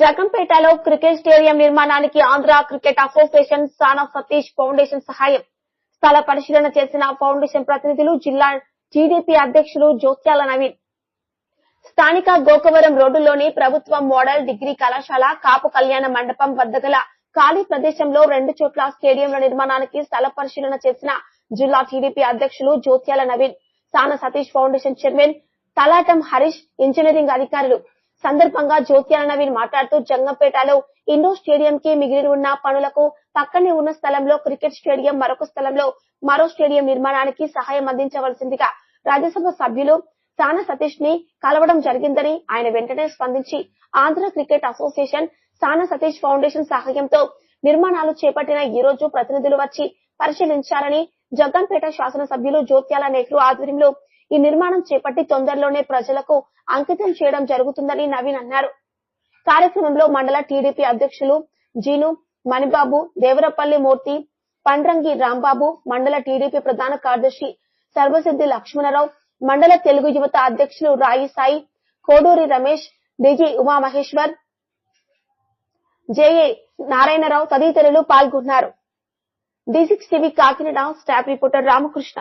జగంపేటలో cricket stadium నిర్మాణానికి Andhra cricket association Sana Satish foundation సహాయం. స్థల పరిశీలన చేసిన ఫౌండేషన్ ప్రతినిధులు జిల్లా టీడీపీ అధ్యక్షులు జోత్యాల నవీన్. స్థానిక గోకవరం రోడ్డులోని ప్రభుత్వ మోడల్ డిగ్రీ కళాశాల కాపు కళ్యాణ మండపం వద్ద గల ఖాళీ ప్రదేశంలో రెండు చోట్ల స్టేడియంల నిర్మాణానికి స్థల పరిశీలన చేసిన జిల్లా టీడీపీ అధ్యక్షులు Jotyala Naveen Sana Satish foundation chairman Talatam Harish engineering అధికారులు. సందర్భంగా జ్యోత్యాల నవీన్ మాట్లాడుతూ జంగంపేటలో ఇండోర్ స్టేడియం కి మిగిలి ఉన్న పనులకు పక్కనే ఉన్న స్థలంలో క్రికెట్ స్టేడియం మరొక స్థలంలో మరో స్టేడియం నిర్మాణానికి సహాయం అందించవలసిందిగా రాజ్యసభ సభ్యులు సాన సతీష్ని కలవడం జరిగిందని ఆయన వెంటనే స్పందించి ఆంధ్ర క్రికెట్ అసోసియేషన్ సాన సతీష్ ఫౌండేషన్ సహాయంతో నిర్మాణాలు చేపట్టిన ఈ రోజు ప్రతినిధులు వచ్చి పరిశీలించారని జగ్గంపేట శాసనసభ్యులు జ్యోత్యాల నెహ్రూ ఆధ్వర్యంలో ఈ నిర్మాణం చేపట్టి తొందరలోనే ప్రజలకు అంకితం చేయడం జరుగుతుందని నవీన్ అన్నారు. కార్యక్రమంలో మండల టీడీపీ అధ్యక్షులు జీను మణిబాబు దేవరపల్లి మూర్తి పండ్రంగి రాంబాబు మండల టీడీపీ ప్రధాన కార్యదర్శి సర్వసిద్ధి లక్ష్మణరావు మండల తెలుగు యువత అధ్యక్షులు రాయి సాయి కోడూరి రమేష్ డిజి ఉమామహేశ్వర్ జేఏ నారాయణరావు తదితరులు పాల్గొన్నారు. D six TV Kakinada staff reporter Ramakrishna.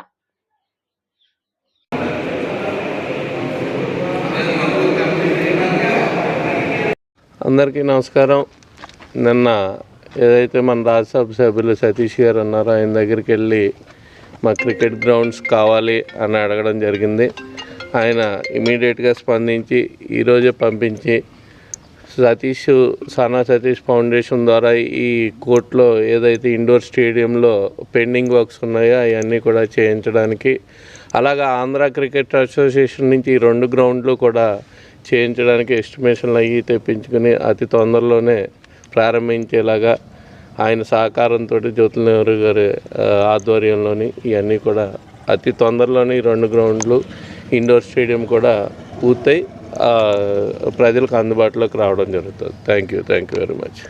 అందరికీ నమస్కారం. నిన్న ఏదైతే మన రాజ్యసభ సభ్యులు సతీష్ గారు ఉన్నారో ఆయన దగ్గరికి వెళ్ళి మా క్రికెట్ గ్రౌండ్స్ కావాలి అని అడగడం జరిగింది. ఆయన ఇమీడియట్గా స్పందించి ఈరోజే పంపించి సతీష్ సానా సతీష్ ఫౌండేషన్ ద్వారా ఈ కోర్టులో ఏదైతే ఇండోర్ స్టేడియంలో పెండింగ్ వర్క్స్ ఉన్నాయో అవన్నీ కూడా చేయించడానికి అలాగా ఆంధ్ర క్రికెట్ అసోసియేషన్ నుంచి ఈ రెండు గ్రౌండ్లు కూడా చేయించడానికి ఎస్టిమేషన్లు అవి తెప్పించుకుని అతి తొందరలోనే ప్రారంభించేలాగా ఆయన సహకారంతో జ్యోతుల నెహ్రూ గారి ఆధ్వర్యంలోని ఇవన్నీ కూడా అతి తొందరలోనే ఈ రెండు గ్రౌండ్లు ఇండోర్ స్టేడియం కూడా పూర్తయి ప్రజలకు అందుబాటులోకి రావడం జరుగుతుంది. Thank you thank you very much